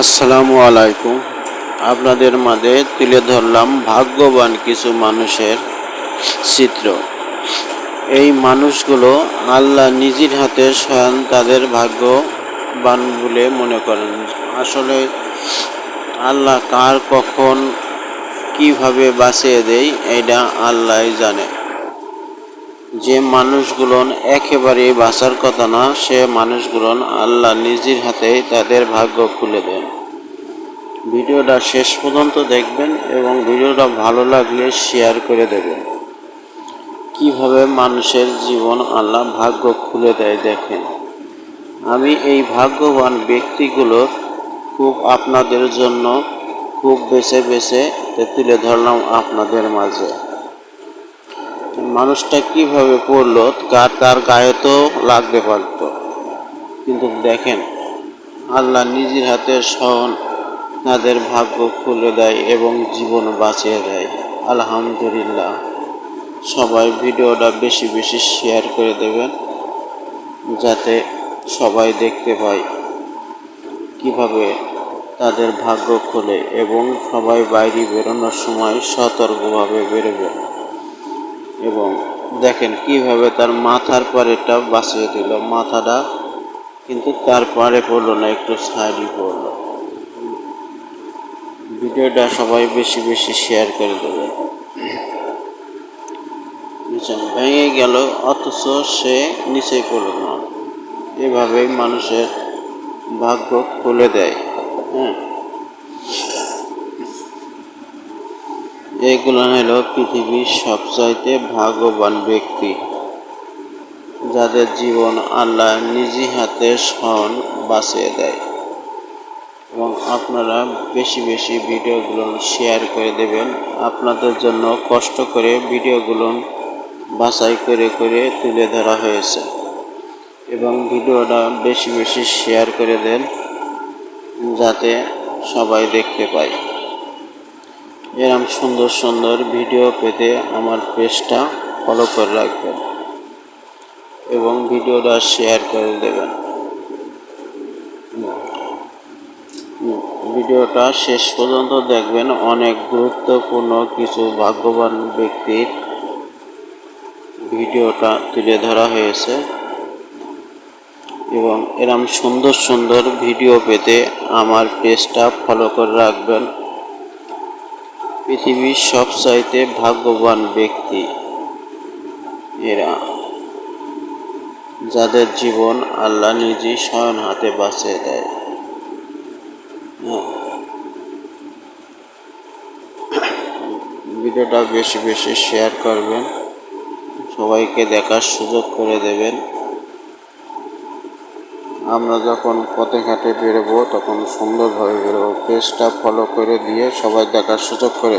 আসসালামু আলাইকুম। আপনাদের মাঝে তুলে ধরলাম ভাগ্যবান কিছু মানুষের চিত্র। এই মানুষগুলো আল্লাহ নিজের হাতে স্বয়ং তাদের ভাগ্যবান বলে মনে করেন। আসলে আল্লাহ কার কখন কীভাবে বাঁচিয়ে দেয়, এটা আল্লাহ জানে। যে মানুষগুলো একেবারে বাঁচার কথা না, সে মানুষগুলো আল্লাহ নিজের হাতেই তাদের ভাগ্য খুলে দেন। ভিডিওটা শেষ পর্যন্ত দেখবেন এবং ভিডিওটা ভালো লাগলে শেয়ার করে দেবেন। কীভাবে মানুষের জীবন আল্লাহ ভাগ্য খুলে দেয় দেখেন। আমি এই ভাগ্যবান ব্যক্তিগুলোর খুব আপনাদের জন্য খুব বেছে বেছে তুলে ধরলাম আপনাদের মাঝে। মানুষটা কীভাবে পড়ল, কার তার গায়ে তো লাগতে পারত। কিন্তু দেখেন, আল্লাহ নিজের হাতে সহন তাদের ভাগ্য খুলে দেয় এবং জীবন বাঁচিয়ে দেয়। আলহামদুলিল্লাহ। সবাই ভিডিওটা বেশি বেশি শেয়ার করে দেবেন, যাতে সবাই দেখতে পায় কীভাবে তাদের ভাগ্য খোলে এবং সবাই বাইরে বেরোনোর সময় সতর্কভাবে বেরোবেন এবং দেখেন কীভাবে তার মাথার পারেটা বাঁচিয়ে দিল। মাথাটা কিন্তু তার পারে পড়ল না, একটু সাইডই পড়ল। ভিডিওটা সবাই বেশি বেশি শেয়ার করে দেবে। ভেঙে গেল, অথচ সে নিচে পড়ল না। এভাবেই মানুষের ভাগ্য খুলে দেয়। হ্যাঁ? এগুলো হলো পৃথিবীর সবচাইতে ভাগ্যবান ব্যক্তি, যাদের জীবন আল্লাহ নিজে হাতে স্মরণ বাঁচিয়ে দেয়। এবং আপনারা বেশি বেশি ভিডিওগুলো শেয়ার করে দেবেন। আপনাদের জন্য কষ্ট করে ভিডিওগুলো বাছাই করে করে তুলে ধরা হয়েছে। এবং ভিডিওটা বেশি বেশি শেয়ার করে দেন, যাতে সবাই দেখতে পায়। এরম সুন্দর সুন্দর ভিডিও পেতে আমার পেজটা ফলো করে রাখবেন এবং ভিডিওটা শেয়ার করে দেবেন। ভিডিওটা শেষ পর্যন্ত দেখবেন, অনেক গুরুত্বপূর্ণ কিছু ভাগ্যবান ব্যক্তির ভিডিওটা তুলে ধরা হয়েছে এবং এরম সুন্দর সুন্দর ভিডিও পেতে আমার পেজটা ফলো করে রাখবেন। পৃথিবীর সবচাইতে ভাগ্যবান ব্যক্তি এরা, যাদের জীবন আল্লাহ নিজেই স্বয়ন হাতে বাঁচিয়ে দেয়। হ্যাঁ। ভিডিওটা বেশি বেশি শেয়ার করবেন। সবাইকে দেখার সুযোগ করে দেবেন। আমরা যখন পথে ঘাটে বেরোবো, তখন সুন্দরভাবে বেরোবো। পেজটা ফলো করে দিয়ে সবাই দেখার সুযোগ করে